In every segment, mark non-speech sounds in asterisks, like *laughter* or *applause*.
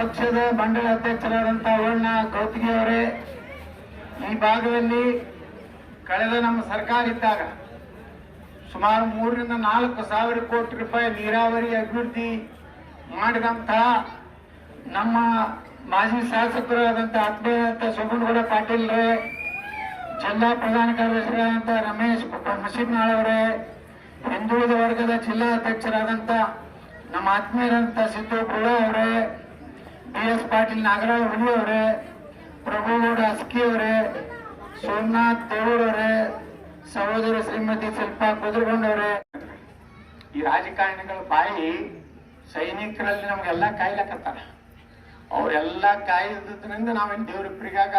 ಪಕ್ಷದ ಮಂಡಳ ಅಧ್ಯಕ್ಷರಾದಂತಹ ವರ್ಣ ಕೌತಿಗೆಯವರೇ ಈ ಭಾಗದಲ್ಲಿ ಕಳೆದ ನಮ್ಮ ಸರ್ಕಾರ ಇದ್ದಾಗ ಸುಮಾರು ಮೂರರಿಂದ ನಾಲ್ಕು ಸಾವಿರ ಕೋಟಿ ರೂಪಾಯಿ ನೀರಾವರಿ ಅಭಿವೃದ್ಧಿ ಮಾಡಿದಂತಹ ನಮ್ಮ ಮಾಜಿ ಶಾಸಕರಾದಂಥ ಆತ್ಮೀಯಂತ ಸೋಮನಗೌಡ ಪಾಟೀಲ್ ರೇ, ಜಿಲ್ಲಾ ಪ್ರಧಾನ ಕಾರ್ಯದರ್ಶಿಗಳಾದಂಥ ರಮೇಶ್ ಮುಸಿಬ್ನಾಳ್ ಅವರೇ, ಹಿಂದುಳಿದ ವರ್ಗದ ಜಿಲ್ಲಾ ಅಧ್ಯಕ್ಷರಾದಂಥ ನಮ್ಮ ಆತ್ಮೀಯರಂತ ಸಿದ್ದು ಬುಳ್ಳ ಅವರೇ ಎಸ್ ಪಾಟೀಲ್ ನಾಗರಾಜ್ ಹುಲಿ ಅವರೇ ಪ್ರಭುಗೌಡ ಅಸ್ಕಿ ಅವರೇ, ಸೋಮನಾಥ್ ದೇವೂರ್ ಸಹೋದರ ಶ್ರೀಮತಿ ಶಿಲ್ಪಾ ಕುದುರ್ಗೊಂಡವ್ರೆ ಈ ರಾಜಕಾರಣಿಗಳ ಬಾಯಿ ಸೈನಿಕರಲ್ಲಿ ನಮ್ಗೆಲ್ಲ ಕಾಯ್ಲಕತ್ತಾರ ಅವರೆಲ್ಲ ಕಾಯ್ದ್ರಿಂದ ನಾವೇನು ದೇವ್ರಿಬ್ಬರಿಗಾಗ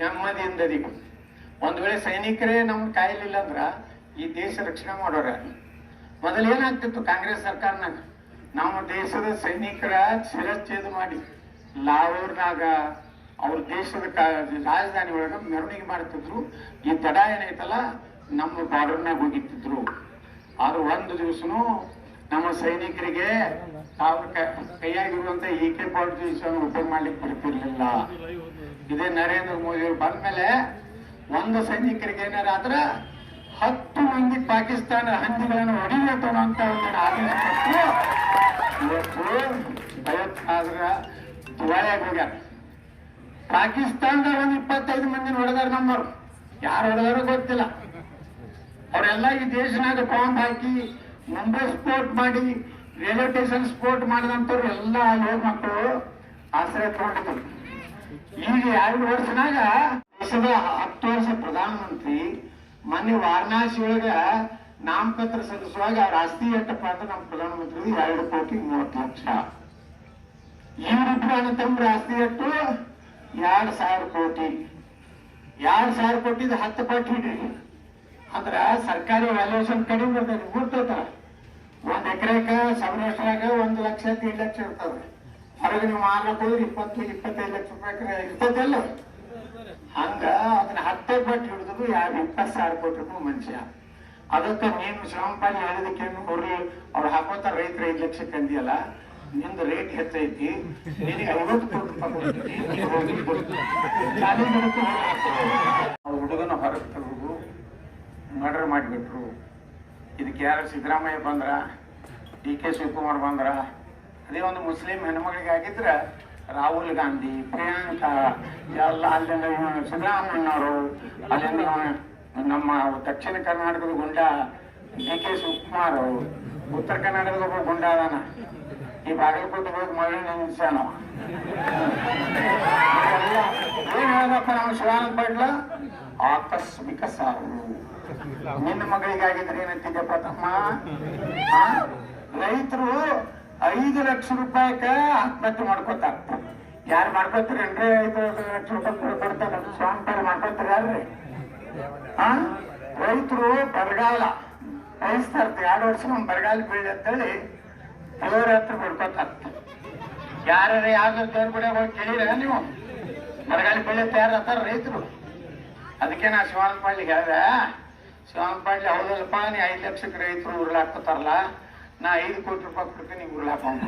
ನೆಮ್ಮದಿಯಿಂದ ಒಂದ್ ವೇಳೆ ಸೈನಿಕರೇ ನಮ್ಗೆ ಕಾಯಲಿಲ್ಲ ಅಂದ್ರ ಈ ದೇಶ ರಕ್ಷಣೆ ಮಾಡೋರ ಮೊದಲು ಏನಾಗ್ತಿತ್ತು ಕಾಂಗ್ರೆಸ್ ಸರ್ಕಾರನಾಗ? ನಾವು ದೇಶದ ಸೈನಿಕರ ಶಿರಚ್ಛೇದ ಮಾಡಿ ಲಾಹೋರ್ನಾಗ ಅವ್ರ ದೇಶದ ರಾಜಧಾನಿ ಒಳಗ ಮೆರವಣಿಗೆ ಮಾಡ್ತಿದ್ರು. ಈ ತಡ ಏನೈತಲ್ಲ ನಮ್ಮ ಬಾರ್ಡರ್ನಾಗ ಹೋಗಿತ್ತಿದ್ರು. ಆದ್ರೆ ಒಂದು ದಿವಸನು ನಮ್ಮ ಸೈನಿಕರಿಗೆ ಅವ್ರ ಕೈಯಾಗಿರುವಂತ ಇ ಕೆ ಪಾರ್ಟಿ ಉಪಯೋಗ ಮಾಡ್ಲಿಕ್ಕೆ ಬರ್ತಿರ್ಲಿಲ್ಲ. ಇದೇ ನರೇಂದ್ರ ಮೋದಿ ಅವರು ಬಂದ್ಮೇಲೆ ಒಂದು ಸೈನಿಕರಿಗೆ ಏನಾರ ಆದ್ರ ಹತ್ತು ಮಂದಿ ಪಾಕಿಸ್ತಾನ ಹಂದಿಗಳನ್ನು ಹೊಡಿಬೇಕು ಅಂತ ಒಂದು ಆದೇಶ ಕೊಟ್ಟು ಇವತ್ತು ಭಯೋತ್ಪಾದಕ ದಿವಾಳಿಯಾಗಿ ಹೋಗ್ಯಾರ ಪಾಕಿಸ್ತಾನದ ಒಂದು ಇಪ್ಪತ್ತೈದು ಮಂದಿ ಹೊಡೆದಾರ ನಮ್ಮವ್ರು. ಯಾರು ಹೊಡೆದಾರೋ ಗೊತ್ತಿಲ್ಲ. ಅವರೆಲ್ಲ ಈ ದೇಶನಾಗ ಬಾಂಬ್ ಹಾಕಿ ಮುಂಬೈ ಸ್ಪೋರ್ಟ್ ಮಾಡಿ ರೈಲ್ವೆ ಸ್ಟೇಷನ್ ಸ್ಪೋರ್ಟ್ ಮಾಡಿದಂಥವ್ರು ಎಲ್ಲ ಯುವ ಮಕ್ಕಳು ಆಶ್ರಯ ತಗೊಂಡಿದ್ರು. ಈಗ ಎರಡು ವರ್ಷನಾಗ ದೇಶದ ಹತ್ತು ವರ್ಷ ಪ್ರಧಾನಮಂತ್ರಿ ಮೊನ್ನೆ ವಾರಣಾಸಿ ಒಳಗ ನಾಮಪತ್ರ ಸಲ್ಲಿಸುವಾಗ ಅವ್ರ ಆಸ್ತಿ ಎಟ್ಟಪ್ಪ ಅಂತ ನಮ್ಮ ಪ್ರಧಾನಮಂತ್ರಿ ಎರಡು ಕೋಟಿ ಮೂವತ್ತು ಲಕ್ಷ. ಇವರಿಬ್ರು ಅಣ್ಣ ತಮ್ಮ ಆಸ್ತಿ ಎಟ್ಟು ಎರಡು ಸಾವಿರ ಕೋಟಿ. ಎರಡು ಸಾವಿರ ಕೋಟಿದ ಹತ್ತು ಪಟ್ಟು ಹಿಡ್ರಿ ಅಂದ್ರ ಸರ್ಕಾರಿ ವ್ಯಾಲ್ಯೂಷನ್ ಕಡಿಮೆ ಬರ್ತದೆ ಗುರ್ತೈತಲ್ಲ ಒಂದ್ ಎಕರೆಕ ಸೌರಾಷ್ಟ್ರಾಗ ಒಂದು ಲಕ್ಷ ಎರಡು ಲಕ್ಷ ಇರ್ತದೆ. ಹೊರಗೆ ನೀವು ಮಾರ್ಲಕ್ ಹೋದ್ರೆ ಇಪ್ಪತ್ತು, ಇಪ್ಪತ್ತೈದು ಲಕ್ಷ ರೂಪಾಯಿ ಇರ್ತದಲ್ಲ. ಹಂಗ ಅದನ್ನ ಹತ್ತೇ ಪಟ್ಟು ಹಿಡಿದ್ರು ಎರಡು ಇಪ್ಪತ್ತು ಸಾವಿರ ಕೋಟಿ ಮನುಷ್ಯ. ಅದಕ್ಕೆ ನೀನು ಶ್ರಮಪಾಲಿ ಹೇಳಿದಕ್ಕೆ ನೋಡ್ರಿ ಅವ್ರು ಹಾಕೋತ ರೈತರು ಐದು ಲಕ್ಷ ಕಂದಿಯಲ್ಲ ನಿಮ್ದು ರೇಟ್ ಹೆಚ್ಚೈತಿ, ನಿನಗೆ ಐವತ್ತು ಕೋಟಿ ಹುಡುಗನ ಹೊರಗೆ ತೆಗೆದು ಮರ್ಡರ್ ಮಾಡಿಬಿಟ್ರು. ಇದಕ್ಕೆ ಯಾರು ಸಿದ್ದರಾಮಯ್ಯ ಬಂದ್ರ? ಡಿ ಕೆ ಶಿವಕುಮಾರ್ ಬಂದ್ರ? ಅದೇ ಒಂದು ಮುಸ್ಲಿಂ ಹೆಣ್ಮಗಳಿಗೆ ಆಗಿದ್ರೆ ರಾಹುಲ್ ಗಾಂಧಿ, ಪ್ರಿಯಾಂಕಾ, ಎಲ್ಲ ಅಲ್ಲಿಂದ ಸಿದ್ದರಾಮಯ್ಯನವರು ಅಲ್ಲಿಂದ ನಮ್ಮ ದಕ್ಷಿಣ ಕರ್ನಾಟಕದ ಗುಂಡ ಡಿ ಕೆ ಶಿವಕುಮಾರ್ ಅವರು. ಉತ್ತರ ಕರ್ನಾಟಕದ ಒಬ್ಬ ಗುಂಡ ಅದಾನ. ಈ ಬಾಗಲಕೋಟೆ ಹೋಗಿ ಮಳೆ ನಿಲ್ಸಾನ ಏನ್ ಹೇಳದಪ್ಪ ನಾವು, ಶಿವಾನಂದ ಪಡ್ಲ? ಆಕಸ್ಮಿಕ ಸಾವು. ನಿನ್ನ ಮಗಳಿಗಾಗಿದ್ರೆ ಏನಂತಿದ್ದಪ್ಪ ತಮ್ಮ? ರೈತರು ಐದು ಲಕ್ಷ ರೂಪಾಯಿಕ ಆತ್ಮಹತ್ಯೆ ಮಾಡ್ಕೋತಾರ. ಯಾರು ಮಾಡ್ಕೋತೀರೇನ್ರಿ ಐದು ಲಕ್ಷ ರೂಪಾಯಿ ಕೊಡ್ತಾರೆ? ಸ್ವಾಮಿ ಮಾಡ್ಕೋತೀರ ಯಾರ್ರಿ? ರೈತರು ಬರಗಾಲ. ಬಯಸ್ತಾ ಇರ್ತಾರೆ ಎರಡು ವರ್ಷ ನಮ್ ಬರಗಾಲ ಬೀಳಿ ಅಂತೇಳಿ ದೇವರ ಹತ್ರ ಬಿಡ್ಕೋತಾರ ಯಾರು ಯಾವ್ದು ದೇವ್ರ ಬಿಡ ಹೋಗಿ ಕೇಳಿರ ನೀವು ಬರಗಾಲ ಬೆಳೆ ತಯಾರತ್ತಾರ ರೈತರು. ಅದಕ್ಕೆ ನಾ ಶಿವಾನಂದ ಪಾಳ್ಳಿಗೆ ಹೇಳಿದೆ, ಶಿವಾನಂದ ಪಾಳ್ಳಿ ಹೌದಲ್ಲಪ್ಪ ನೀ ಐದು ಲಕ್ಷಕ್ಕೆ ರೈತರು ಉರುಳಾಕೋತಾರಲ್ಲ ನಾ ಐದು ಕೋಟಿ ರೂಪಾಯಿ ಕೊಡ್ತೀನಿ ನೀವು ಉರುಳಾಕೊಂಡು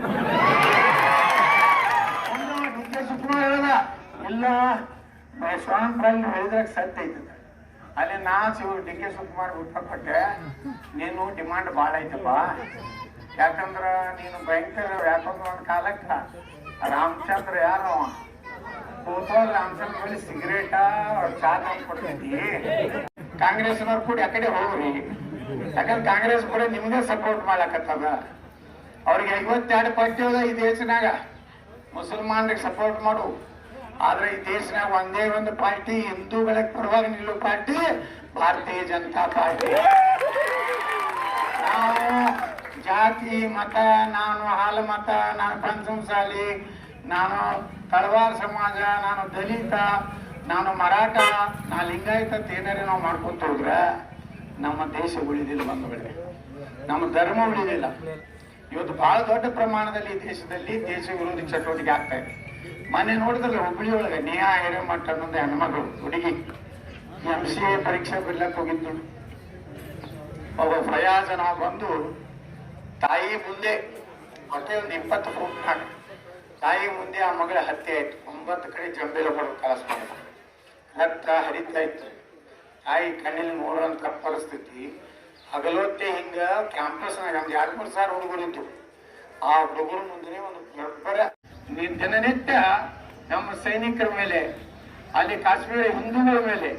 ಡಿ ಹೇಳ್ದ ಇಲ್ಲ, ಶಿವಾನಂದ ಪಾಳ್ಳಿ ಹೇಳಿದಾಗ ಸತ್ಯ ಐತದ. ಅಲ್ಲಿ ನಾ ಶಿವ ಡಿ ಕೆ ಶಿವಕುಮಾರ್ ಉತ್ತರ ಕೊಟ್ಟೆ ನೀನು ಡಿಮಾಂಡ್ ಭಾಳ ಐತಪ್ಪ. ಯಾಕಂದ್ರ ನೀನು ಭಯಂಕರ ಒಂದು ಕಾಲಕ್ಕ. ರಾಮಚಂದ್ರ ಯಾರು? ಕೂತ್ವಾಗ ರಾಮಚಂದ್ರ ಬಳಿ ಸಿಗರೇಟ ಚಾ ತಂದು ಕೊಡ್ತಿದ್ದಿ. ಕಾಂಗ್ರೆಸ್ನವ್ರು ಕೂಡ ಯಾಕಡೆ ಕಡೆ ಹೋಗ್ರಿ. ಯಾಕಂದ್ರೆ ಕಾಂಗ್ರೆಸ್ ಕೂಡ ನಿಮ್ಗೆ ಸಪೋರ್ಟ್ ಮಾಡ್ಲಕತ್ತದ ಅವ್ರಿಗೆ ಐವತ್ತೆರಡು ಪಟ್ಟಿ ಅದ ಈ ದೇಶನಾಗ ಮುಸಲ್ಮಾನ್ರಿಗೆ ಸಪೋರ್ಟ್ ಮಾಡು. ಆದ್ರೆ ಈ ದೇಶನಾಗ ಒಂದೇ ಒಂದು ಪಾರ್ಟಿ, ಹಿಂದೂಗಳ ಪರವಾಗಿ ನಿಲ್ಲುವ ಪಾರ್ಟಿ, ಭಾರತೀಯ ಜನತಾ ಪಾರ್ಟಿ. ನಾವು ಜಾತಿ, ಮತ, ನಾನು ಹಾಲು ಮತ, ನಾನು ಪಂಚಮಸಾಲಿ ನಾನು ತಳವಾರ ಸಮಾಜ, ನಾನು ದಲಿತ, ನಾನು ಮರಾಠ ನಾ ಲಿಂಗಾಯತ, ಏನಾರೇ ನಾವು ಮಾಡ್ಕೊಂತ ಹೋದ್ರ ನಮ್ಮ ದೇಶ ಉಳಿದಿಲ್ಲ ಬಂಧುಗಳೇ. ನಮ್ಮ ಧರ್ಮ ಉಳಿದಿಲ್ಲ. ಇವತ್ತು ಬಹಳ ದೊಡ್ಡ ಪ್ರಮಾಣದಲ್ಲಿ ಈ ದೇಶದಲ್ಲಿ ದೇಶ ವಿರೋಧಿ ಚಟುವಟಿಕೆ ಆಗ್ತಾ ಇದೆ. ಮೊನ್ನೆ ನೋಡಿದ್ರಲ್ಲ ಹುಬ್ಳಿ ಒಳಗೆ ನೇಹಾ ಹಿರೇಮಠ ಅನ್ನೊಂದು ಹೆಣ್ಮಗಳು ಹುಡುಗಿ. ಎಂ ಸಿ ಎ ಪರೀಕ್ಷೆ ಬರ್ಲಕ್ಕೆ ಹೋಗಿದ್ದು ಒಬ್ಬ ಪ್ರಯಾಸನ ಬಂದು ತಾಯಿ ಮುಂದೆ ಮತ್ತೆ ಒಂದು ಇಪ್ಪತ್ತು ಫೋನ್ ತಾಯಿ ಮುಂದೆ ಆ ಮಗಳ ಹತ್ಯೆ ಆಯ್ತು. ಒಂಬತ್ತು ಕಡೆ ಜಂಬೇಲ ಕಲಸ ಮಾಡಿದ ರಕ್ತ ಹರಿತಾ ಇತ್ತು. ತಾಯಿ ಕಣ್ಣಿನ ತಪ್ಪ ಪರಿಸ್ಥಿತಿ ಹಗಲೊತ್ತೆ ಹಿಂಗ ಕ್ಯಾಂಪಸ್ನಾಗ ನಮ್ದು ಎರಡು ಮೂರು ಸಾವಿರ ಹುಡುಗರಿದ್ದು ಆ ಹುಡುಗರು ಮುಂದೆ ಒಂದು ದೊಡ್ಡ ದಿನನಿತ್ಯ ನಮ್ಮ ಸೈನಿಕರ ಮೇಲೆ, ಅಲ್ಲಿ ಕಾಶ್ಮೀರ ಹಿಂದೂಗಳ ಮೇಲೆ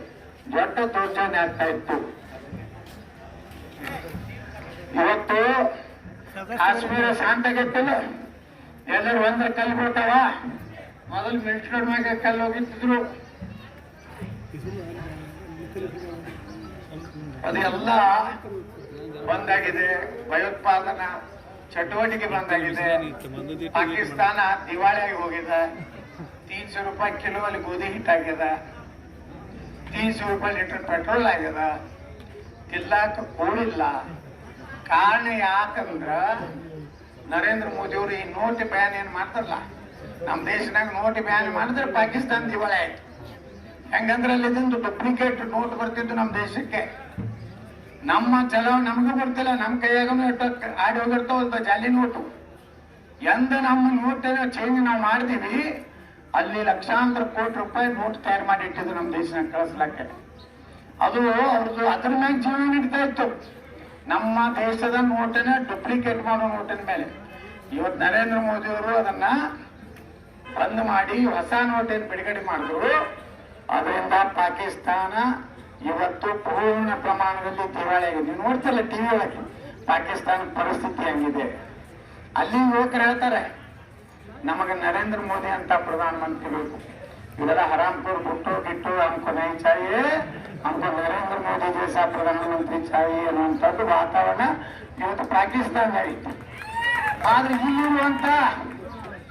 ದೊಡ್ಡ ದೌರ್ಜನ್ಯ ಆಗ್ತಾ ಇತ್ತು. ಇವತ್ತು ಕಾಶ್ಮೀರ ಶಾಂತ ಆಗೈತಲ್ಲ ಎಲ್ಲರೂ ಒಂದ್ರ ಕಲ್ಲು ಬಿಟ್ಟವ ಮೊದಲು ಮಿಲಿಟರಿ ಮ್ಯಾಗ ಕಲ್ಲು ಹೋಗಿದ್ರು ಅದೆಲ್ಲ ಒಂದಾಗಿದೆ ಭಯೋತ್ಪಾದನಾ. ಚಟುವಟಿಕೆ ಬಂದಾಗಿದೆ. ಪಾಕಿಸ್ತಾನ ದಿವಾಳಿಯಾಗಿ ಹೋಗಿದೆ. ತೀನ್ಸು ರೂಪಾಯಿ ಕಿಲೋ ಅಲ್ಲಿ ಗೋಧಿ ಹಿಟ್ಟಾಗ್ಯದ ತೀನ್ಸು ರೂಪಾಯಿ ಲೀಟರ್ ಪೆಟ್ರೋಲ್ ಆಗ್ಯದ ತಿಲ್ಲಾಕ ಕೋಳಿಲ್ಲ ಕಾರಣ ಯಾಕಂದ್ರ ನರೇಂದ್ರ ಮೋದಿ ಅವರು ಈ ನೋಟ್ ಬ್ಯಾನ್ ಏನ್ ಮಾಡ್ತಾರಲ್ಲ ನಮ್ಮ ದೇಶದಾಗ ನೋಟ್ ಬ್ಯಾನ್ ಮಾಡಿದ್ರೆ ಪಾಕಿಸ್ತಾನ ದಿವಾಳಿ ಆಯ್ತು. ಹೆಂಗಂದ್ರೆ ಅಲ್ಲಿ ಇದೊಂದು ಡೂಪ್ಲಿಕೇಟ್ ನೋಟ್ ಬರ್ತಿದ್ದು ನಮ್ಮ ದೇಶಕ್ಕೆ. ನಮ್ಮ ಚಲೋ, ನಮಗೂ ಬರ್ತಿಲ್ಲ. ನಮ್ಮ ಕೈಯಾಗನು ಆಡಿ ಹೋಗಿರ್ತಾವ ಜಾಲಿ ನೋಟು. ಎಂದ ನಮ್ಮ ನೋಟ್ ಚೇಂಜ್ ನಾವು ಮಾಡ್ತೀವಿ, ಅಲ್ಲಿ ಲಕ್ಷಾಂತರ ಕೋಟಿ ರೂಪಾಯಿ ನೋಟ್ ತಯಾರು ಮಾಡಿ ಇಟ್ಟಿದ್ರು ನಮ್ಮ ದೇಶನ ಕಳಿಸ್ಲಕ್ಕೆ. ಅದು ಅವ್ರದ್ದು ಅದ್ರ ಮ್ಯಾಗ ಜೀವನ ನಡೀತಾ ಇತ್ತು. ನಮ್ಮ ದೇಶದ ನೋಟನ್ನ ಡೂಪ್ಲಿಕೇಟ್ ಮಾಡೋ ನೋಟಿನ ಮೇಲೆ. ಇವತ್ತು ನರೇಂದ್ರ ಮೋದಿ ಅವರು ಅದನ್ನ ಬಂದ್ ಮಾಡಿ ಹೊಸ ನೋಟೇನು ಬಿಡುಗಡೆ ಮಾಡಿದ್ರು. ಅದರಿಂದ ಪಾಕಿಸ್ತಾನ ಇವತ್ತು ಪೂರ್ಣ ಪ್ರಮಾಣದಲ್ಲಿ ದಿವಾಳಿ ಆಗಿದೆ. ನೋಡ್ತಿಲ್ಲ ಟಿವಿ ಒಳಗೆ. ಪಾಕಿಸ್ತಾನ ಪರಿಸ್ಥಿತಿ ಹಂಗಿದೆ? ಅಲ್ಲಿ ಯುವಕರು ಹೇಳ್ತಾರೆ, ನಮಗೆ ನರೇಂದ್ರ ಮೋದಿ ಅಂತ ಪ್ರಧಾನ ಪ್ರಧಾನಮಂತ್ರಿ ಬೇಕು ಇವೆಲ್ಲ ಹರಾಮ್ಪುರ್ ಬುಟ್ಟು, ಗಿಟ್ಟು ಅಮ್ಕೊ ನೈ ಚಾಯಿ ಅಮ್ಕೊ ನರೇಂದ್ರ ಮೋದಿ ದೇಶ ಪ್ರಧಾನಮಂತ್ರಿ ಚಾಯಿ ಅನ್ನುವಂಥದ್ದು ವಾತಾವರಣ ಇವತ್ತು ಪಾಕಿಸ್ತಾನ ಐತಿ. ಆದ್ರೆ ಇಲ್ಲಿರುವಂತ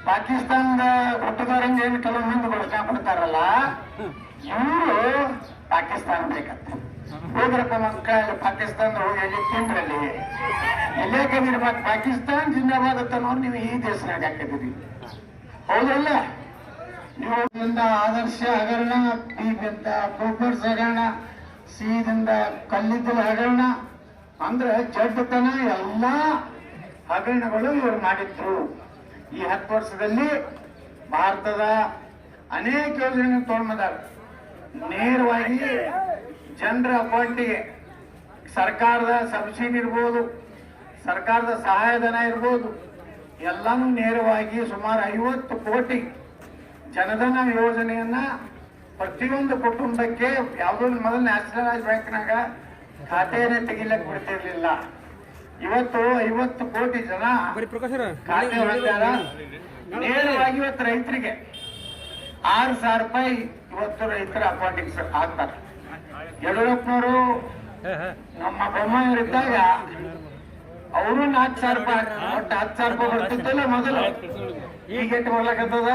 ಪಾಕಿಸ್ತಾನದ ಹುಟ್ಟದವರಂಗೆ ಏನು ಕೆಲವು ಮಂದಿ ಬಳಸ್ಕೊಂಡ್ಬಿಡ್ತಾರಲ್ಲ ಇವರು ಪಾಕಿಸ್ತಾನ ಬೇಕಂತೆ. ಹೋದ್ರಪ್ಪ ಮಕ್ಕಳಲ್ಲಿ ಪಾಕಿಸ್ತಾನ ಹೋಗಿ ಅಲ್ಲಿ ತಿಂದ್ರಲ್ಲಿ. ಎಲ್ಲೇ ಕದಿರ್ಬೇಕು ಪಾಕಿಸ್ತಾನ ಜಿಂದಾಬಾದ್ ಅಂತ ನೋಡಿ ನೀವು ಈ ದೇಶನಾಗ ಹಾಕಿದಿರಿ ಹೌದಲ್ಲ? ನೀವು ಆದರ್ಶ ಹಗರಣ ಬೀಗಂತ ಗೋಬರ್ಸ್ ಹಗರಣ ಸೀದಿಂದ ಕಲ್ಲಿದ್ದಲು ಹಗರಣ, ಅಂದ್ರೆ ಜಡ್ಡತನ ಎಲ್ಲಾ ಹಗರಣಗಳು ಇವರು ಮಾಡಿದ್ರು. ಈ ಹತ್ತು ವರ್ಷದಲ್ಲಿ ಭಾರತದ ಅನೇಕ ಯೋಜನೆ ತೊಗೊಂಬಂದಾರ ನೇರವಾಗಿ ಜನರ ಅಕೌಂಟಿಗೆ ಸರ್ಕಾರದ ಸಬ್ಸಿಡಿ ಇರ್ಬೋದು ಸರ್ಕಾರದ ಸಹಾಯಧನ ಇರ್ಬೋದು ಎಲ್ಲಾನು ನೇರವಾಗಿ ಸುಮಾರು ಐವತ್ತು ಕೋಟಿ ಜನಧನ ಯೋಜನೆಯನ್ನ ಪ್ರತಿಯೊಂದು ಕುಟುಂಬಕ್ಕೆ ಯಾವುದೋ ಮೊದಲು ನ್ಯಾಷನಲೈಸ್ ಬ್ಯಾಂಕ್ನಾಗ ಖಾತೆಯನ್ನು ತೆಗಿಲಕ್ಕೆ ಬಿಡ್ತಿರ್ಲಿಲ್ಲ. ಇವತ್ತು ಐವತ್ತು ಕೋಟಿ ಜನ ಖಾತೆ ನೇರವಾಗಿ ಇವತ್ತು ರೈತರಿಗೆ. ಆರು ಸಾವಿರ ರೂಪಾಯಿ ಇವತ್ತು ರೈತರ ಅಕೌಂಟಿಗೆ ಹಾಕ್ತಾರೆ. ಯಡಿಯೂರಪ್ಪನವರು ನಮ್ಮ ಬೊಮ್ಮಾಯಿಯವರಿದ್ದಾಗ ಅವರು ನಾಲ್ಕು ಸಾವಿರ ರೂಪಾಯಿ. ಒಟ್ಟು ಹತ್ತು ಸಾವಿರ ರೂಪಾಯಿ ಬರ್ತಿದ್ದಲ್ಲ ಮೊದಲು. ಈಗ ಎಷ್ಟು ಬರ್ಲಕತ್ತದ?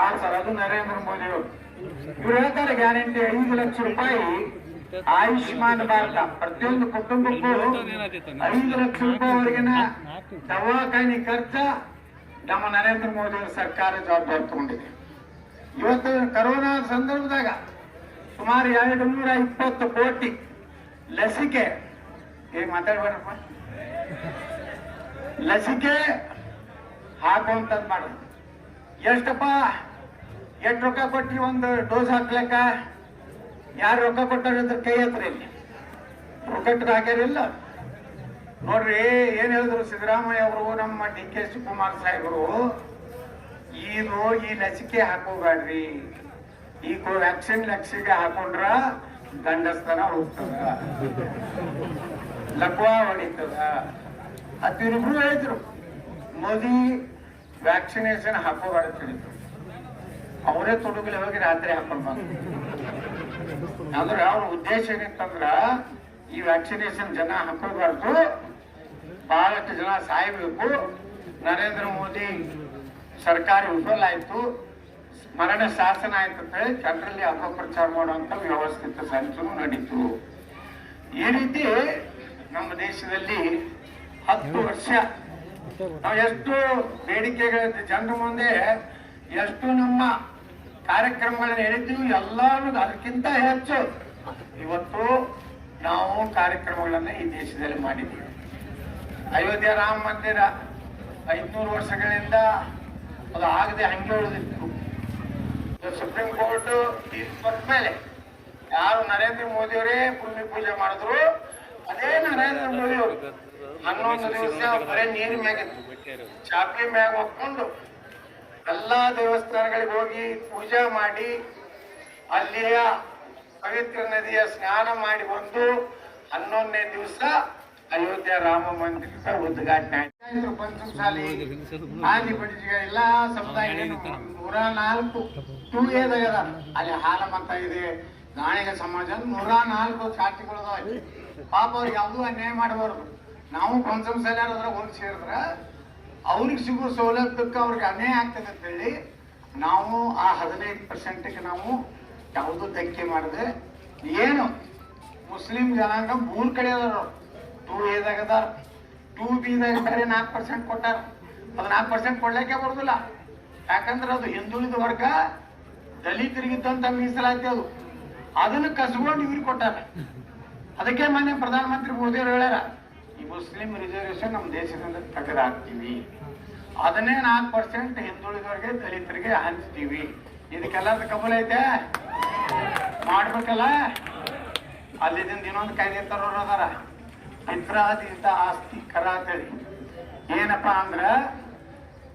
ಆರು ಸಾವಿರ. ಅದು ನರೇಂದ್ರ ಮೋದಿ ಅವರು. ಇವ್ರು ಹೇಳ್ತಾರೆ, ಗ್ಯಾರಂಟಿ ಐದು ಲಕ್ಷ ರೂಪಾಯಿ ಆಯುಷ್ಮಾನ್ ಭಾರತ. ಪ್ರತಿಯೊಂದು ಕುಟುಂಬಕ್ಕೂ ಐದು ಲಕ್ಷ ರೂಪಾಯಿವರೆಗಿನ ದವಾಖಾನಿ ಖರ್ಚ ನಮ್ಮ ನರೇಂದ್ರ ಮೋದಿ ಅವರ ಸರ್ಕಾರ ಜವಾಬ್ದಾರಿ ತಗೊಂಡಿದೆ. ಇವತ್ತು ಕರೋನಾ ಸಂದರ್ಭದಾಗ ಸುಮಾರು ಎರಡು ನೂರ ಇಪ್ಪತ್ತು ಕೋಟಿ ಲಸಿಕೆ. ಈಗ ಮಾತಾಡ್ಬೇಡಪ್ಪ? ಲಸಿಕೆ ಹಾಕುವಂತದ್ ಮಾಡುದು. ಎಷ್ಟಪ್ಪ? ಎಷ್ಟು ರೊಕ್ಕ ಕೊಟ್ಟಿ ಒಂದು ಡೋಸ್ ಹಾಕ್ಲಕ್ಕ? ಯಾರು ರೊಕ್ಕ ಕೊಟ್ಟಾರ ಕೈ ಹತ್ರ ಇಲ್ಲಿ? ರೊಕ್ಕ ಹಾಕ್ಯಾರಿಲ್ಲ. ನೋಡ್ರಿ, ಏನ್ ಹೇಳಿದ್ರು ಸಿದ್ದರಾಮಯ್ಯ ಅವರು, ನಮ್ಮ ಡಿ ಕೆ ಶಿವಕುಮಾರ್ ಸಾಹೇಬರು ಇದು ಈ ಲಸಿಕೆ ಹಾಕೋಬೇಡ್ರಿ ಈ ವ್ಯಾಕ್ಸಿನ್ ಲಸಿಕೆ ಹಾಕೊಂಡ್ರ ಗಂಡಸ್ತನ ಹೋಗ್ತದ ಲಕ್ವಾ ಹೊಡಿತದ. ಅದಿಬ್ರು ಹೇಳಿದ್ರು, ಮೋದಿ ವ್ಯಾಕ್ಸಿನೇಷನ್ ಹಾಕೋಬಾರ್ದು ಹೇಳಿದ್ರು. ಅವರೇ ತೊಡಗಲಿ ಹೋಗಿ ರಾತ್ರಿ ಹಾಕೊಂಡ್ ಬಂದ್ರು. ಅಂದ್ರೆ ಅವ್ರ ಉದ್ದೇಶ ಏನಿತ್ತಂದ್ರ ಈ ವ್ಯಾಕ್ಸಿನೇಷನ್ ಜನ ಹಾಕೋಬಾರ್ದು. ಬಹಳಷ್ಟು ಜನ ಸಾಯ್ಬೇಕು. ನರೇಂದ್ರ ಮೋದಿ ಸರ್ಕಾರ ವಿಫಲ ಆಯ್ತು. ಮರಣ ಶಾಸನ ಆಯ್ತು ಅಂತ ಹೇಳಿ ಜನರಲ್ಲಿ ಅಪಪ್ರಚಾರ ಮಾಡುವಂತ ವ್ಯವಸ್ಥಿತ ಸಂಚು ನಡೀತು. ಈ ರೀತಿ ನಮ್ಮ ದೇಶದಲ್ಲಿ ಹತ್ತು ವರ್ಷ ನಾವು ಎಷ್ಟು ಬೇಡಿಕೆಗಳ ಜನರ ಮುಂದೆ ಎಷ್ಟು ನಮ್ಮ ಕಾರ್ಯಕ್ರಮಗಳನ್ನ ಹೇಳಿದ್ದೀವಿ ಎಲ್ಲಾನು ಅದಕ್ಕಿಂತ ಹೆಚ್ಚು. ಇವತ್ತು ನಾವು ಕಾರ್ಯಕ್ರಮಗಳನ್ನ ಈ ದೇಶದಲ್ಲಿ ಮಾಡಿದ್ದೀವಿ. ಅಯೋಧ್ಯೆ ರಾಮ ಮಂದಿರ ಐದ್ನೂರು ವರ್ಷಗಳಿಂದ ಅದು ಆಗದೆ ಹಂಗೆ ಉಳಿದಿತ್ತು ಸುಪ್ರೀಂ ಕೋರ್ಟ್ ತೀರ್ಪು ಮೇಲೆ. ಯಾರು ನರೇಂದ್ರ ಮೋದಿ ಅವರೇ ಭೂಮಿ ಪೂಜೆ ಮಾಡಿದ್ರು, ಅದೇ ನರೇಂದ್ರ ಮೋದಿ ಅವರು ಹನ್ನೊಂದು ದಿವಸ ಬರೇ ನೀರ್ ಮ್ಯಾಗಿತ್ತು. ಚಾಪಿ ಮ್ಯಾಗ ಹೋಗ್ಕೊಂಡು ಎಲ್ಲಾ ದೇವಸ್ಥಾನಗಳಿಗೆ ಹೋಗಿ ಪೂಜೆ ಮಾಡಿ, ಅಲ್ಲಿಯ ಪವಿತ್ರ ನದಿಯ ಸ್ನಾನ ಮಾಡಿ ಬಂದು ಹನ್ನೊಂದನೇ ದಿವಸ ಅಯೋಧ್ಯ ರಾಮ ಮಂದಿರ ಉದ್ಘಾಟನೆ ಆಯ್ತು. ಪಂಚಮಸಾಲಿ ಆದಿ ಎಲ್ಲಾ ಸಮುದಾಯ ನೂರ ನಾಲ್ಕು ಟೂ ಏದಾಗ ಅಲ್ಲಿ ಹಾಲಮಂತ ಇದೆ. ಗಾಣಿಗ ಸಮಾಜ ನೂರ ನಾಲ್ಕು ಜಾತಿಗಳು ಪಾಪ ಅವ್ರಿಗೆ ಯಾವುದೂ ಅನ್ಯಾಯ ಮಾಡಬಾರ್ದು. ನಾವು ಪಂಚಮಸಾಲಿ ಅದ್ರ ಒಂದು ಸೇರಿದ್ರ ಅವ್ರಿಗೆ ಸಿಗುವ ಸೌಲಭ್ಯಕ್ಕೆ ಅವ್ರಿಗೆ ಅನ್ಯಾಯ ಆಗ್ತದೆ ಅಂತ ಹೇಳಿ ನಾವು ಆ ಹದಿನೈದು ಪರ್ಸೆಂಟ್ಗೆ ನಾವು ಯಾವುದು ಧಕ್ಕೆ ಮಾಡದೆ ಏನು ಮುಸ್ಲಿಂ ಜನಾಂಗ ಮೂರ್ ಕಡೆ ಅದಾರ ಟೂ ಎದಾಗ ಅದಾರ ಟೂ ಬಿದಾಗ ಬೇರೆ ನಾಲ್ಕು ಪರ್ಸೆಂಟ್ ಕೊಟ್ಟಾರ. ಅದು ನಾಲ್ಕು ಪರ್ಸೆಂಟ್ ಕೊಡ್ಲಿಕ್ಕೆ ಬರುದಿಲ್ಲ. ಯಾಕಂದ್ರೆ ಅದು ಹಿಂದುಳಿದ ವರ್ಗ ದಲಿತರಿಗಿದ್ದಂತ ಮೀಸಲಾತಿ ಅದು. ಅದನ್ನು ಕಸ್ಕೊಂಡು ಇವ್ರಿಗೆ ಕೊಟ್ಟಾರ. ಅದಕ್ಕೆ ಮಾನ್ಯ ಪ್ರಧಾನಮಂತ್ರಿ ಮೋದಿಯವರು ಹೇಳ್ಯಾರ, ಈ ಮುಸ್ಲಿಂ ರಿಸರ್ವೇಶನ್ ನಮ್ಮ ದೇಶದಿಂದ ತೆಗೆದಾಕ್ತೀವಿ. ಅದನ್ನೇ ನಾಲ್ಕು ಪರ್ಸೆಂಟ್ ಹಿಂದುಳಿದವರಿಗೆ ದಲಿತರಿಗೆ ಹಂಚ್ತೀವಿ. ಇದಕ್ಕೆಲ್ಲ ಕಬಲ್ ಐತೆ? ಮಾಡ್ಬೇಕಲ್ಲ? ಅಲ್ಲಿದಿಂದ ಇನ್ನೊಂದು ಕಾಯ್ದೆ ತರೋರು ಅದಾರ. ಪಿತ್ರಾದೀತ ಆಸ್ತಿ ಕರ ಅಂತೇಳಿ ಏನಪ್ಪಾ ಅಂದ್ರ,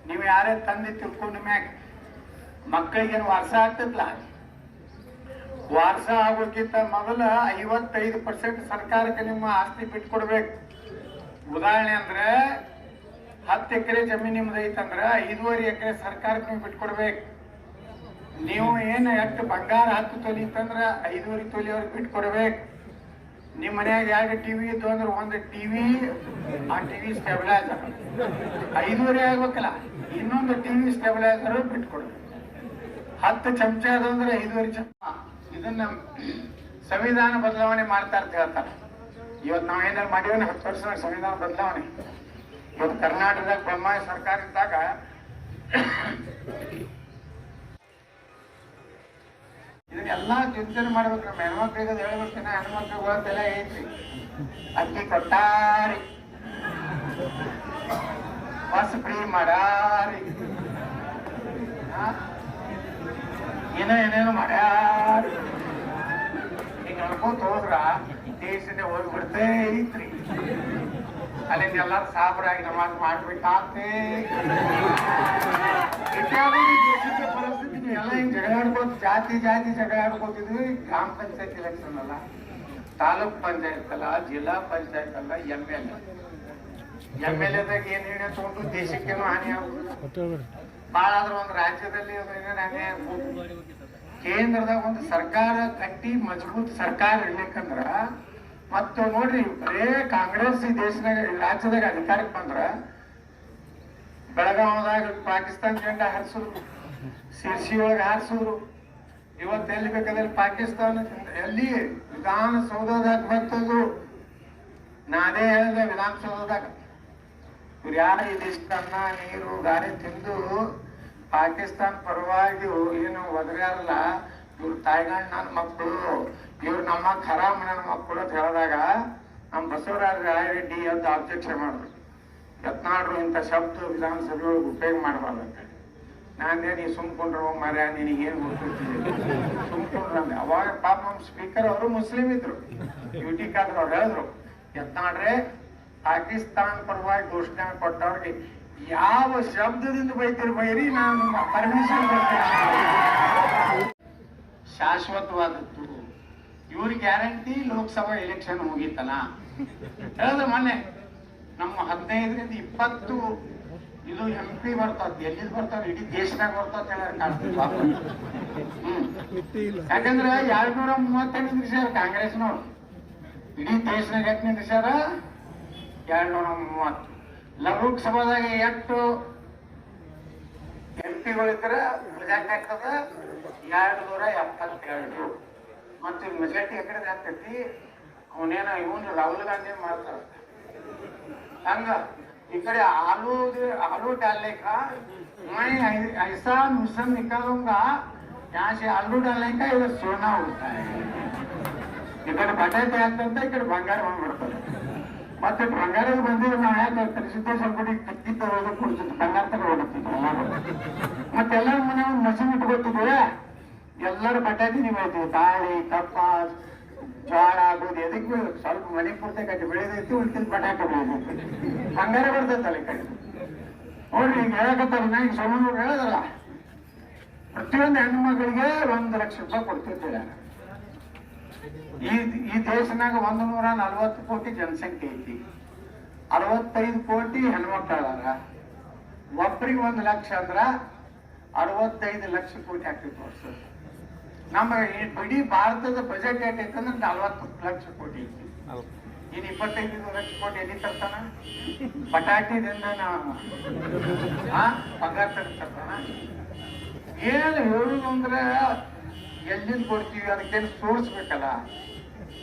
ನೀವು ಯಾರೇ ತಂದೆ ತಿಳ್ಕೊಂಡ ಮ್ಯಾಗ, ಮಕ್ಕಳಿಗೇನು ವಾರ್ಸ ಆಗ್ತದಲ್ಲ ವಾರ್ಸ ಆಗೋಕ್ಕಿಂತ ಮೊದಲ ಐವತ್ತೈದು ಪರ್ಸೆಂಟ್ ಸರ್ಕಾರಕ್ಕೆ ನಿಮ್ಮ ಆಸ್ತಿ ಬಿಟ್ಕೊಡ್ಬೇಕು. ಉದಾಹರಣೆ ಅಂದ್ರೆ, ಹತ್ತು ಎಕರೆ ಜಮೀನು ನಿಮ್ದು ಐತಂದ್ರೆ, ಐದೂವರೆ ಎಕರೆ ಸರ್ಕಾರಕ್ಕೆ ನೀವು ಬಿಟ್ಕೊಡ್ಬೇಕು. ನೀವು ಏನು ಎಷ್ಟು ಬಂಗಾರ ಹತ್ತು ತೊಲಿ ಅಂತಂದ್ರೆ, ಐದೂವರೆ ತೊಲಿ ಅವ್ರಿಗೆ ಬಿಟ್ಕೊಡ್ಬೇಕು. ನಿಮ್ಮ ಮನ್ಯಾಗ ಎರಡು ಟಿವಿ ಇತ್ತು ಅಂದ್ರೆ ಒಂದು ಟಿವಿ, ಆ ಟಿವಿ ಸ್ಟೆಬಿಲೈಸರ್ ಐದೂವರೆ ಆಗ್ಬೇಕಲ್ಲ, ಇನ್ನೊಂದು ಟಿವಿ ಸ್ಟೆಬಿಲೈಸರ್ ಬಿಟ್ಕೊಡು. ಹತ್ತು ಚಮಚ ಅದು ಅಂದ್ರೆ ಐದೂವರೆ ಚಮಚ ಇದನ್ನ ಸಂವಿಧಾನ ಬದಲಾವಣೆ ಮಾಡ್ತಾ ಅಂತ ಹೇಳ್ತಾರೆ. ಇವತ್ತು ನಾವು ಏನಾರು ಮಾಡಿವನ ಹತ್ತು ವರ್ಷ ಸಂವಿಧಾನ ಬದಲಾವಣೆ. ಇವತ್ತು ಕರ್ನಾಟಕದಾಗ ಬೊಮ್ಮಾಯಿ ಸರ್ಕಾರ ಇದ್ದಾಗ ಇದನ್ನೆಲ್ಲ ಚಿಂತನೆ ಮಾಡ್ಬೇಕು ನಮ್ಮ ಹೆಣ್ಮಕ್ಳಿಗೆ ಅದು ಹೇಳ್ಬೇಕಿನ ಹೆಣ್ಮಕ್ಳಿಗೆ ಅಂತೆಲ್ಲ ಐತ್ರಿ. ಅಕ್ಕಿ ಕೊಟ್ಟಾರಿ. Bus free ಮಾಡಾರಿ. ಏನೋ ಏನೇನೋ ಮಾಡ್ಯಾರ. ಈಗ ನೋಡ್ಕೊತ ಹೋದ್ರ ದೇಶನೇ ಹೋಗ್ಬಿಡ್ತೇ ಐತ್ರಿ. ಅಲ್ಲಿಂದ ಎಲ್ಲಾರು ಸಾಬ್ರಾಗಿ ನಮಾಜ್ ಮಾಡ್ಬಿಟ್ಟಾಗ್ತೇ ದೇಶದ ಪರಿಸ್ಥಿತಿ. ಎಲ್ಲ ಹಿಂಗ್ ಜಗಳ ಆಡ್ಕೋತ ಜಾತಿ ಜಾತಿ ಜಗಳ ಆಡ್ಕೋತಿದ್ವಿ ಗ್ರಾಮ ಪಂಚಾಯತ್ ಎಲೆಕ್ಷನ್ ಅಲ್ಲ. ತಾಲೂಕ್ ಪಂಚಾಯತ್ ಅಲ್ಲ ಜಿಲ್ಲಾ ಪಂಚಾಯತ್ ಅಲ್ಲ ಎಂ ಎಲ್ ಎಂ ಎಲ್ ಎದಾಗ ಏನ್ ನಿರ್ಣಯ ತಗೊಂಡು ದೇಶಕ್ಕೇನು ಹಾನಿ ಆಗುದಿಲ್ಲ ಭಾಳ ಆದ್ರೆ ಒಂದು ರಾಜ್ಯದಲ್ಲಿ ಕೇಂದ್ರದಾಗ ಒಂದು ಸರ್ಕಾರ ಕಟ್ಟಿ ಮಜಬೂತ್ ಸರ್ಕಾರ ಇರ್ಲಿಕ್ಕಂದ್ರ ಮತ್ತು ನೋಡ್ರಿ ಬರೇ ಕಾಂಗ್ರೆಸ್ ಈ ದೇಶದಾಗ ರಾಜ್ಯದಾಗ ಅಧಿಕಾರಕ್ಕೆ ಬಂದ್ರ, ಬೆಳಗಾವದಾಗ ಪಾಕಿಸ್ತಾನ ಜಂಡ ಹಾರಿಸಿದ್ರು. ಸಿರ್ಸಿ ಒಳಗೆ ಹಾರಿಸಿದ್ರು. ಇವತ್ತು ಎಲ್ಲಿ ಬೇಕಾದ್ರೆ ಪಾಕಿಸ್ತಾನ, ಎಲ್ಲಿ ವಿಧಾನಸೌಧದಾಗ ಬರ್ತದು ನಾನೇ ಹೇಳಿದೆ ವಿಧಾನಸೌಧದಾಗ. ಇವ್ರು ಯಾರು ಈ ನೀರು ಗಾಳಿ ತಿಂದು ಪಾಕಿಸ್ತಾನ ಪರವಾಗಿ ಏನು ಒದರ್ಯಾರಲ್ಲ ಇವ್ರು ತಾಯ್ಗಂಡ್ ನನ್ನ ಮಕ್ಕಳು ಇವ್ರು ನಮ್ಮ ಖರಾಮ್ ನನ್ನ ಮಕ್ಕಳು ಅಂತ ಹೇಳಿದಾಗ ನಮ್ಮ ಬಸವರಾಜ ರಾಯರೆಡ್ಡಿ ಅಂತ ಅಧ್ಯಕ್ಷ ಮಾಡಿದ್ರು. ಯತ್ನಾಡ್ರು ಇಂಥ ಶಬ್ದ ವಿಧಾನಸಭೆ ಒಳಗೆ ಉಪಯೋಗ ಮಾಡಬಾರ್ದಂತ. ನಾನೇ ನೀ ಸುಮ್ಕೊಂಡ್ರು ಮರ ನಿನಗೇನು ಗೊತ್ತಿರ್ತೀವಿ ಸುಮ್ಕೊಂಡ್ರು ಅವಾಗ ಪಾಪ ಸ್ಪೀಕರ್ ಅವರು ಮುಸ್ಲಿಂ ಇದ್ರು. ಡ್ಯೂಟಿ ಕಾದ್ರು ಅವ್ರು ಹೇಳಿದ್ರು ಎತ್ತಾಡ್ರೆ ಪಾಕಿಸ್ತಾನ ಪರವಾಗಿ ಘೋಷಣೆ ಕೊಟ್ಟವ್ರಿಗೆ ಯಾವ ಶಬ್ದದಿಂದ ಬೈತಿರ್ ಬೈರಿ, ನಾನು ಪರ್ಮಿಷನ್ ಶಾಶ್ವತವಾದದ್ದು ಇವ್ರ ಗ್ಯಾರಂಟಿ ಲೋಕಸಭಾ ಎಲೆಕ್ಷನ್ ಹೋಗಿತ್ತಲ್ಲ ಹೇಳಿದ್ರೆ ಮೊನ್ನೆ, ನಮ್ಮ ಹದಿನೈದರಿಂದ ಇಪ್ಪತ್ತು ಇದು ಎಂ ಪಿ ಬರ್ತದ ಎಲ್ಲಿದ್ ಬರ್ತಾವ ಇಡೀ ದೇಶದಾಗ ನೂರ *laughs* ಹ್ಮ್. ಯಾಕಂದ್ರೆ ಎರಡ್ನೂರ ಮೂವತ್ತೆಂಟು ನಿಮಿಷ ಕಾಂಗ್ರೆಸ್ನವ್ರು. ಇಡೀ ದೇಶದಾಗ ಎಷ್ಟು ಎರಡ್ ನೂರ ಮೂವತ್ತು. ಲೋಕಸಭಾದಾಗ ಎಷ್ಟು ಎಂ ಪಿಗಳಿದ್ರ ರಿಸಲ್ಟ್ ಆಗ್ತದ? ಎರಡು ನೂರ ಎಪ್ಪತ್ತೆರಡು. ಮತ್ತು ಮೆಜಾರಿಟಿ ಎಕಡೆ ಆಗ್ತೈತಿ? ಅವನೇನ ಇವನು ರಾಹುಲ್ ಗಾಂಧಿ ಮಾಡ್ತಾರ ಹಂಗ. ಈ ಕಡೆ आलू आलू डालने का मैं ऐ- ऐसा मिशन निकालूंगा यहाँ से आलू डालने का इधर सोना होता है ಈ ಕಡೆ ಬಟಾಟೆ ಹಾಕ್ತಂತ ಈ ಕಡೆ ಬಂಗಾರ ಬಂದ್ಬಿಡ್ತಾರೆ ಮತ್ತೆ ಬಂಗಾರ ಬಂದಿದ್ರೆ ನಾವು ಯಾಕೆ ಹೇಳ್ತಾರೆ ಸಿದ್ದೇಶ್ವರ ಗುಡಿ ಕಿತ್ತ ಹೋಗಿ ಕೊಡ್ತಿದ್ವಿ ಬಂಗಾರ ತಗೊಂಡು ಹೋಗ್ತಿದ್ವಿ ಎಲ್ಲರೂ ಮತ್ತೆ ಎಲ್ಲರ ಮನೆ ಒಂದು ಮಷಿನ್ ಇಟ್ಕೊತಿದ್ವಿ ಎಲ್ಲರೂ ಬಟಾಟೆ ನೀವು ಹೇಳ್ತೀವಿ ತಾಳಿ ಕಪ್ಪ ಜೋಳ ಆಗೋದು ಎದಕ್ಕೆ? ಸ್ವಲ್ಪ ಮನೆ ಪೂರ್ತಿ ಕಟ್ಟಿ ಬೆಳೆದೈತಿ ಉಳ್ಕಿದ ಪಟಾಕ ಬೆಳೆದೈತಿ ಹಂಗಾರೆ ಈ ಕಡೆ. ನೋಡ್ರಿ ಈಗ ಹೇಳಕತ್ತಾರ ನಂಗೆ ಸೋಮಣ್ಣ ಹೇಳದಲ್ಲ ಪ್ರತಿಯೊಂದು ಹೆಣ್ಣು ಮಗಳಿಗೆ ಒಂದು ಲಕ್ಷ ರೂಪಾಯಿ ಕೊಡ್ತಿರ್ತೀರ. ಈ ಈ ದೇಶನಾಗ ಒಂದು ನೂರ ನಲ್ವತ್ತು ಕೋಟಿ ಜನಸಂಖ್ಯೆ ಐತಿ. ಅರವತ್ತೈದು ಕೋಟಿ ಹೆಣ್ಮಕ್ಳು ಅದಾರ ಒಬ್ರಿಗೆ ಒಂದು ಲಕ್ಷ ಅಂದ್ರ ಅರವತ್ತೈದು ಲಕ್ಷ ಕೋಟಿ ಆಗ್ತಿತ್ತು ವರ್ಷ ನಮ್ಮ ಇಡೀ ಭಾರತದ ಬಜೆಟ್ ಏಟ್ ಐತಂದ್ರೆ ನಲವತ್ತು ಲಕ್ಷ ಕೋಟಿ ಐತಿ ಇಪ್ಪತ್ತೈದು ಲಕ್ಷ ಕೋಟಿ ಎಲ್ಲಿ ತರ್ತಾನ? ಬಟಾಟಿದಿಂದ ನಾವು ಆ ಪಗಾರ ತರ್ತಾನ? ಏನು ಹೇಳುದು ಅಂದ್ರೆ ಎಲ್ಲಿಂದ ಕೊಡ್ತೀವಿ ಅದಕ್ಕೇನು ಸೋರ್ಸ್ಬೇಕಲ್ಲ?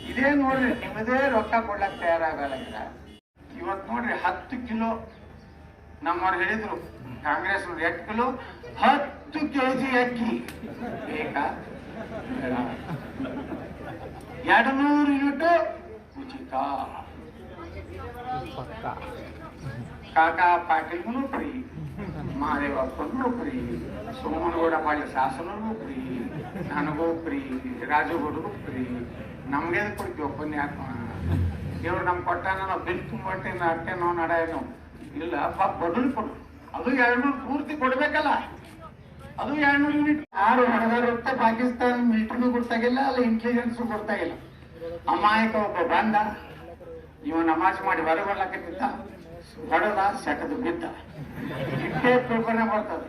ಇದೇ ನೋಡ್ರಿ ನಿಮ್ಮದೇ ರೊಕ್ಕ ಕೊಡ್ಲಕ್ ತಯಾರಾಗಲ್ಲ ಇವತ್ ಇವತ್ತು ನೋಡ್ರಿ ಹತ್ತು ಕಿಲೋ ನಮ್ಮವ್ರು ಹೇಳಿದ್ರು ಕಾಂಗ್ರೆಸ್ ಎಷ್ಟು ಕಿಲೋ? ಹತ್ತು ಕೆಜಿ ಅಕ್ಕಿ. ಬೇಕಾ? *laughs* ಬೇಡ. ಎರಡು ನೂರು ಯೂನಿಟ್ ಉಚಿತ. ಕಾಕಾ ಪಾಟೀಲ್ಗೂ ಫ್ರೀ ಮಹಾದೇವಪ್ಪನೂ ಫ್ರೀ ಸೋಮನಗೌಡ ಪಾಳ್ಯ ಶಾಸನಗೂ ಫ್ರೀ ನನಗೂ ಫ್ರೀ ರಾಜುಗೌಡಗೂ ಫ್ರೀ. ನಮ್ಗೆ ಕೊಡ್ತೀವಿ ಉಪನ್ಯಾಸ? ದೇವ್ರು ನಮ್ಗೆ ಕೊಟ್ಟಾನ ನಾವು ಬಿಲ್ ತುಂಬಟ್ಟೆ ಅಟ್ಟೆ ನಾವು ನಡ ಇಲ್ಲ ಬಡವ್ರು ಕೊಡು. ಅದು ಎರಡು ಪೂರ್ತಿ ಕೊಡ್ಬೇಕಲ್ಲ. ಅದು ಎರಡ್ನೂರು ಯೂನಿಟ್ ಯಾರು ಹೊಡೆದಾರುತ್ತೆ ಪಾಕಿಸ್ತಾನ ಮಿಲಿಟರಿನೂ ಗುರ್ತಾಗಿಲ್ಲ ಅಲ್ಲ ಇಂಟೆಲಿಜೆನ್ಸ್ ಗೊತ್ತಾಗಿಲ್ಲ. ಅಮಾಯಕ ಒಬ್ಬ ಬಂದ, ಇವ ನಮಾಜ್ ಮಾಡಿ ಬರ ಬರ್ಲಕತ್ತಿದ್ದ. ಹೊಡೆದ, ಸೆಟದು ಬಿದ್ದ. ಇಷ್ಟೇ ಪೇಪರ್ನ ಬರ್ತದೆ.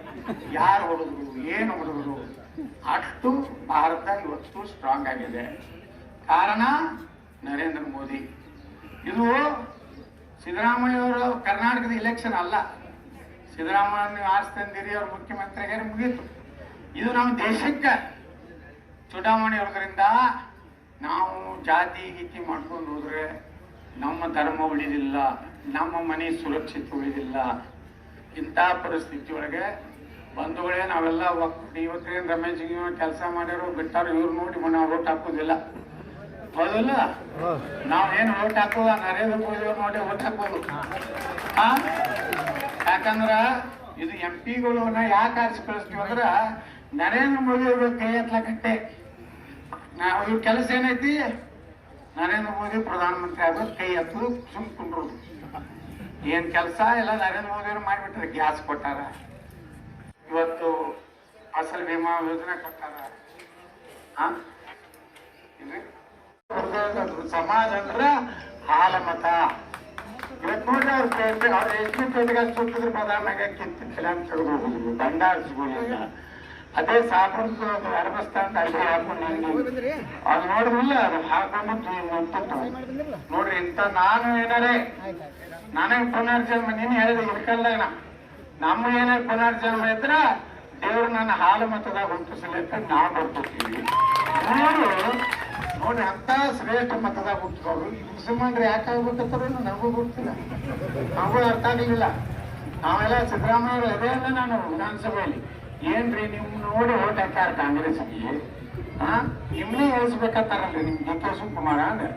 ಯಾರು ಹೊಡೆದ್ರು, ಏನು ಹೊಡೆದ್ರು. ಅಷ್ಟು ಭಾರತ ಇವತ್ತು ಸ್ಟ್ರಾಂಗ್ ಆಗಿದೆ. ಕಾರಣ ನರೇಂದ್ರ ಮೋದಿ. ಇದು ಸಿದ್ದರಾಮಯ್ಯ ಅವರ ಕರ್ನಾಟಕದ ಇಲೆಕ್ಷನ್ ಅಲ್ಲ. ಸಿದ್ದರಾಮಯ್ಯ ನೀವು ಆರ್ಸ್ ತಂದಿರಿ ಅವ್ರ ಮುಖ್ಯಮಂತ್ರಿಗೆ ಮುಗೀತು. ಇದು ನಮ್ಮ ದೇಶಕ್ಕೆ ಚುನಾವಣೆ ಇರೋದ್ರಿಂದ ನಾವು ಜಾತಿ ಗೀತಿ ಮಾಡ್ಕೊಂಡು ಹೋದ್ರೆ ನಮ್ಮ ಧರ್ಮ ಉಳಿದಿಲ್ಲ, ನಮ್ಮ ಮನೆ ಸುರಕ್ಷಿತ ಉಳಿದಿಲ್ಲ. ಇಂಥ ಪರಿಸ್ಥಿತಿ ಒಳಗೆ ಬಂಧುಗಳೇ ನಾವೆಲ್ಲ ಇವತ್ತೇನು ರಮೇಶ್ ಕೆಲಸ ಮಾಡಿರೋ ಬಿಟ್ಟಾರೋ ಇವ್ರು ನೋಡಿ ನಾವು ಓಟ್ ಹಾಕೋದಿಲ್ಲ. ಹೌದಲ್ಲ? ನಾವೇನು ಓಟ್ ಹಾಕೋದು, ನರೇಂದ್ರ ಮೋದಿ ಅವ್ರು ನೋಡಿ ಓಟ್ ಹಾಕೋದು? ಯಾಕಂದ್ರ ಇದು ಎಂ ಪಿಗಳನ್ನ ಯಾಕೆ ಆರಿಸಿ ಕಳಿಸ್ತೀವಿ ಅಂದ್ರ ನರೇಂದ್ರ ಮೋದಿ ಅವ್ರ ಕೈ ಎತ್ತಲಕಟ್ಟೆ ನಾವು ಇವ್ರ ಕೆಲಸ ಏನೈತಿ? ನರೇಂದ್ರ ಮೋದಿ ಪ್ರಧಾನಮಂತ್ರಿ ಆಗೋದು ಕೈ ಎತ್ತದು ಸುಮ್ ಕುಂಡ್ರೋದು. ಏನ್ ಕೆಲಸ? ಎಲ್ಲ ನರೇಂದ್ರ ಮೋದಿ ಅವರು ಮಾಡಿಬಿಟ್ರೆ ಗ್ಯಾಸ್ ಕೊಟ್ಟಾರ. ಇವತ್ತು ಫಸಲ್ ಬಿಮಾ ಯೋಜನೆ ಕೊಟ್ಟಾರ? ಸಮಾಜ ಅಂದ್ರ ಹಾಲ ಮತ ಇವತ್ತು ನೋಡ್ರಿ ಅವ್ರ ಪೇಟೆ ಅವ್ರ ಎಷ್ಟು ಸುತ್ತಿದ್ರು ಬದಾಮಾಗ ಕಿತ್ತು ಫಿಲಂ ಹೋಗುದು ಬಂಡಾರಿಸ್ಬೋದು ಅದೇ ಸಾಬೂನು ಅರಬಸ್ತಾನ ಅಲ್ಲಿ ಹಾಕೊಂಡು ನನಗೆ ಅದು ನೋಡಿದ್ರಿಲ್ಲ ಅದು ಹಾಕೊಂಡು ನೋಡ್ರಿ ಇಂಥ ನಾನು ಏನಾರೇ ನನಗೆ ಪುನರ್ಜನ್ಮ ನೀನು ಹೇಳಿದೆ ಇರ್ಕಲ್ದಾಗ ನಮ್ಮ ಏನಾರ ಪುನರ್ಜನ್ಮ ಇದ್ರ ದೇವ್ರು ನನ್ನ ಹಾಲು ಮತದಾಗ ಹುಟ್ಟಿಸಲಿಕ್ಕೆ ನಾವು ಬರ್ಕೊತೀವಿ ನೋಡು ನೋಡ್ರಿ ಅಂತ ಶ್ರೇಷ್ಠ ಮತದ ಹುಟ್ಟಿದವರು ಮುಸಲ್ಮಾನ್ರು ಯಾಕೆ ಆಗ್ಬೇಕಂತಾರ ನಮಗೂ ಗೊತ್ತಿಲ್ಲ. ನಮಗೂ ಅರ್ಥ ಆಗಲಿಲ್ಲ. ನಾವೆಲ್ಲ ಸಿದ್ದರಾಮಯ್ಯ ಅದೇ ಅಲ್ಲ ನಾನು ವಿಧಾನಸಭೆಯಲ್ಲಿ. ಏನ್ರಿ ನಿಮ್ ನೋಡಿ ಓಟ್ ಹಾಕ್ಯಾರ ಕಾಂಗ್ರೆಸ್ಗೆ ಹಾ ನಿಮ್ನೇ ಹೇಳ್ಸ್ಬೇಕಂತಾರಲ್ರಿ ನಿಮ್ ಡಿ ಕೆ ಶಿವಕುಮಾರ ಅಂದ್ರೆ.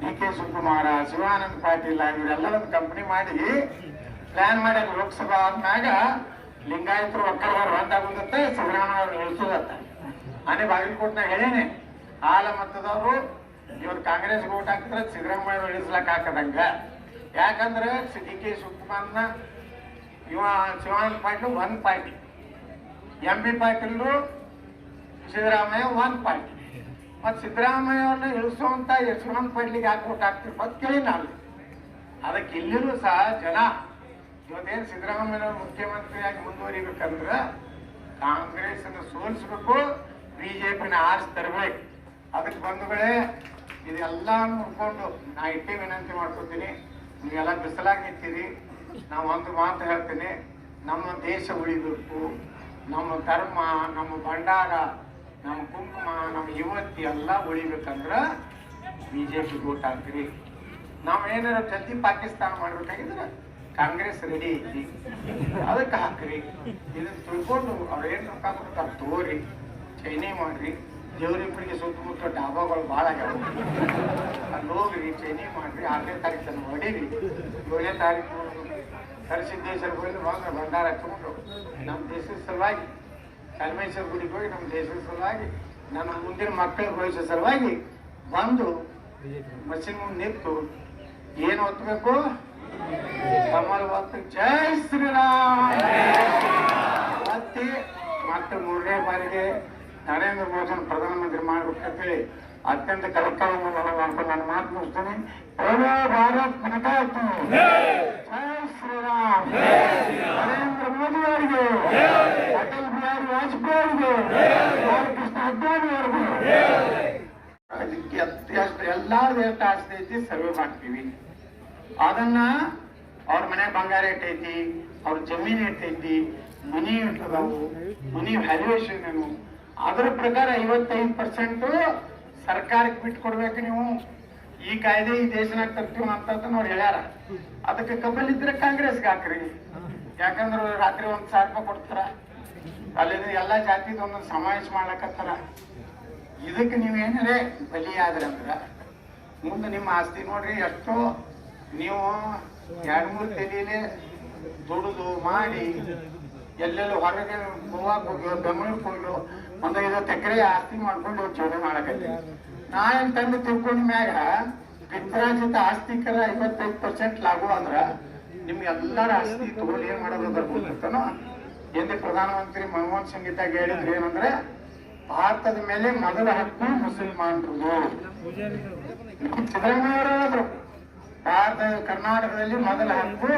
ಡಿ ಕೆ ಶಿವಕುಮಾರ, ಶಿವಾನಂದ ಪಾಟೀಲ ಇವರೆಲ್ಲ ಒಂದು ಕಂಪನಿ ಮಾಡಿ ಪ್ಲಾನ್ ಮಾಡ್ಯಾರ ಲೋಕಸಭಾ ಆದ್ಮ್ಯಾಗ ಲಿಂಗಾಯತರು ಒಕ್ಕಲಿಗರು ಒಂದಾಗುದಂತೆ ಸಿದ್ದರಾಮಯ್ಯ ಅವ್ರು ಇಳಿಸೋದತ್ತ ನಾನೇ ಬಾಗಲಕೋಟ್ನಾಗ ಹೇಳೇನೆ. ಹಾಲ ಮತದವರು ಇವತ್ತು ಕಾಂಗ್ರೆಸ್ ಓಟ್ ಹಾಕಿದ್ರೆ ಸಿದ್ದರಾಮಯ್ಯ ಇಳಿಸ್ಲಕ್ ಹಾಕದಂಗ. ಯಾಕಂದ್ರೆ ಡಿ ಕೆ. ಶಿವಕುಮಾರ್ನ ಇವ ಶಿವಾನಂದ ಪಾಟೀಲ್ ಒಂದ್ ಪಾರ್ಟಿ. ಎಂ ಬಿ ಪಾಟೀಲ್ರು ಸಿದ್ದರಾಮಯ್ಯ ಒಂದ್ ಪಾರ್ಟಿ. ಮತ್ ಸಿದ್ದರಾಮಯ್ಯ ಅವ್ರನ್ನ ಇಳಿಸುವಂತ ಯಶವಂತ ಪಾಟೀಲ್ಗೆ ಯಾಕೆ ಓಟ್ ಹಾಕ್ತಿರ್ಬೋದು ಕೇಳಿ ನಾನು. ಅದಕ್ಕೆ ಇಲ್ಲಿನೂ ಸಹ ಜನ ಇವತ್ತೇನು ಸಿದ್ದರಾಮಯ್ಯ ಮುಖ್ಯಮಂತ್ರಿಯಾಗಿ ಮುಂದುವರಿಬೇಕಂದ್ರ ಕಾಂಗ್ರೆಸ್ ಅನ್ನು ಸೋಲಿಸ್ಬೇಕು, ಬಿಜೆಪಿನ ಆರ್ಸ್ ತರಬೇಕು. ಅದಕ್ಕೆ ಬಂಧುಗಳೇ ಇದೆಲ್ಲ ನೋಡ್ಕೊಂಡು ನಾ ಇಟ್ಟೇ ವಿನಂತಿ ಮಾಡ್ಕೊತೀನಿ. ನೀವೆಲ್ಲ ಬಿಸಲಾಗಿ ನಾವು ಒಂದು ಮಾತು ಹೇಳ್ತೀನಿ. ನಮ್ಮ ದೇಶ ಉಳಿಬೇಕು. ನಮ್ಮ ಧರ್ಮ, ನಮ್ಮ ಭಂಡಾರ, ನಮ್ಮ ಕುಂಕುಮ, ನಮ್ಮ ಯುವತಿ ಎಲ್ಲ ಉಳಿಬೇಕಂದ್ರ ಬಿಜೆಪಿ ಓಟ್ ಹಾಕ್ರಿ ನಾವು ಏನಾರ ಜಲ್ದಿ ಪಾಕಿಸ್ತಾನ ಮಾಡ್ಬೇಕಾಗಿದ್ರೆ ಕಾಂಗ್ರೆಸ್ ರೆಡಿ ಐತಿ. ಅದಕ್ಕೆ ಹಾಕ್ರಿ. ಇದನ್ನ ತಿಳ್ಕೊಂಡು ಅವ್ರು ಏನ್ ರೊಕ್ಕ ಕೊಡ್ತಾರೆ ತಗೋರಿ ಚೈನಿ ಮಾಡ್ರಿ. ದೇವರಿಬ್ಬರಿಗೆ ಸುತ್ತಮುತ್ತ ಡಾಬಾಗಳು ಭಾಳ ಆಗ್ಯಾವ. ಅಲ್ಲಿ ಹೋಗ್ರಿ ಚೈನಿ ಮಾಡ್ರಿ, ಆರನೇ ತಾರೀಕು ತನಕ ಹೊಡೀರಿ. ಏಳನೇ ತಾರೀಕು ಕರಸಿದ್ದೇಶ್ವರ ಹೋಗಿ ಬಂದ್ರೆ ಭಂಡಾರ ಹಚ್ಕೊಂಡು ನಮ್ಮ ದೇಶದ ಸಲುವಾಗಿ ಕಲ್ಮೇಶ್ವರ ಗುಡಿಗೆ ಹೋಗಿ ನಮ್ಮ ದೇಶದ ಸಲುವಾಗಿ, ನನ್ನ ಮುಂದಿನ ಮಕ್ಕಳ ಭವಿಷ್ಯ ಸಲುವಾಗಿ ಬಂದು ಮಷಿನ್ ಮುಂದೆ ನಿಂತು ಏನು ಒತ್ತಬೇಕು ಕಮಲ್ ಒತ್ತ ಜೈ ಶ್ರೀರಾಮ್. ಮತ್ತೆ ಮತ್ತೆ ಮೂರನೇ ಬಾರಿಗೆ ನರೇಂದ್ರ ಮೋದಿಯನ್ನು ಪ್ರಧಾನಮಂತ್ರಿ ಮಾಡ್ಬೇಕಂತೇಳಿ ಅತ್ಯಂತ ಕಳಕಳಿಯಿಂದ ನಾನು ಮಾಡ್ಕೊಂಡು ನಾನು ಮಾತು ಮುಗಿಸ್ತೇನೆ. ಪ್ರಭೋ ಭಾರತ್ ಮಾತಾ ಕಿ ಜೈ. ಶ್ರೀರಾಮ್. ನರೇಂದ್ರ ಮೋದಿ ಅವರಿಗೆ. ಅಟಲ್ ಬಿಹಾರಿ ವಾಜಪೇಯಿ ಅವರಿಗೆ. ಬಾಲಕೃಷ್ಣ ಅಡ್ವಾಣಿ ಅವರಿಗೆ. ಅದಕ್ಕೆ ಅತ್ಯಷ್ಟು ಎಲ್ಲಾರ್ದು ಎಷ್ಟು ಆಸ್ತಿ ಐತಿ ಸರ್ವೆ ಮಾಡ್ತೀವಿ. ಅದನ್ನ ಅವ್ರ ಮನೆ ಬಂಗಾರ ಇಟ್ಟೈತಿ ಅವ್ರ ಜಮೀನು ಇಟ್ಟೈತಿ ಮನಿ ಇಟ್ಟದಾವು ಮನಿ ವ್ಯಾಲ್ಯೂಯೇಷನ್ ಏನು? ಅದ್ರ ಪ್ರಕಾರ ಐವತ್ತೈದು ಪರ್ಸೆಂಟ್ ಸರ್ಕಾರಕ್ಕೆ ಬಿಟ್ಟು ಕೊಡ್ಬೇಕು ನೀವು. ಈ ಕಾಯ್ದೆ ಈ ದೇಶನಾಗ ತರ್ತೀವ ಅಂತ ಅವ್ರು ಹೇಳ್ಯಾರ. ಅದಕ್ಕೆ ಕಬಲ್ ಇದ್ರೆ ಕಾಂಗ್ರೆಸ್ಗೆ ಹಾಕ್ರಿ. ಯಾಕಂದ್ರೆ ರಾತ್ರಿ ಒಂದ್ ಸಾವಿರ ರೂಪಾಯಿ ಕೊಡ್ತಾರ. ಅಲ್ಲಿಂದ ಎಲ್ಲಾ ಜಾತಿದ ಒಂದೊಂದು ಸಮಾವೇಶ ಮಾಡ್ಲಕತ್ತಾರ. ಇದಕ್ಕೆ ನೀವೇನರೇ ಬಲಿಯಾದ್ರೆ ಅಂದ್ರ, ಮುಂದೆ ನಿಮ್ಮ ಆಸ್ತಿ ನೋಡ್ರಿ ಎಷ್ಟೋ ನೀವು ಎರಡು ಮೂರು ತೆಲೀಲೆ ದುಡಿದು ಮಾಡಿ ಎಲ್ಲೆಲ್ಲೂ ಹೊರಗೆ ಗೋವಾಕ್ ಹೋಗ್ಯೋ ಬೆಂಗಳೂರಿಗೆ ಹೋಗ್ಯೋ ಒಂದು ಐವತ್ತು ಎಕರೆ ಆಸ್ತಿ ಮಾಡ್ಕೊಂಡು ಜೀವನ ಮಾಡಕತ್ತೀನಿ. ನಾ ಏನ್ ತಂದು ತಿಳ್ಕೊಂಡ ಮ್ಯಾಗ ಪಿತ್ರಾಜಿತ ಆಸ್ತಿಕರ ಐವತ್ತೈದು ಪರ್ಸೆಂಟ್ ಲಾಭ ಅಂದ್ರ ನಿಮ್ಗೆ ಎಲ್ಲರ ಆಸ್ತಿ ತಗೊಂಡು ಏನ್ ಮಾಡೋದು ಬರ್ಬೋದಿರ್ತಾನೋ ಎಂದೇ ಪ್ರಧಾನಮಂತ್ರಿ ಮನಮೋಹನ್ ಸಿಂಗ್ ಇದ್ದಾಗ ಹೇಳಿದ್ರು ಏನಂದ್ರೆ, ಭಾರತದ ಮೇಲೆ ಮೊದಲ ಹಕ್ಕು ಮುಸಲ್ಮಾನರು ಸಿದ್ದರಾಮಯ್ಯ ಭಾರತ, ಕರ್ನಾಟಕದಲ್ಲಿ ಮೊದಲ ಹಕ್ಕು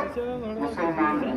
ಮುಸಲ್ಮಾನರು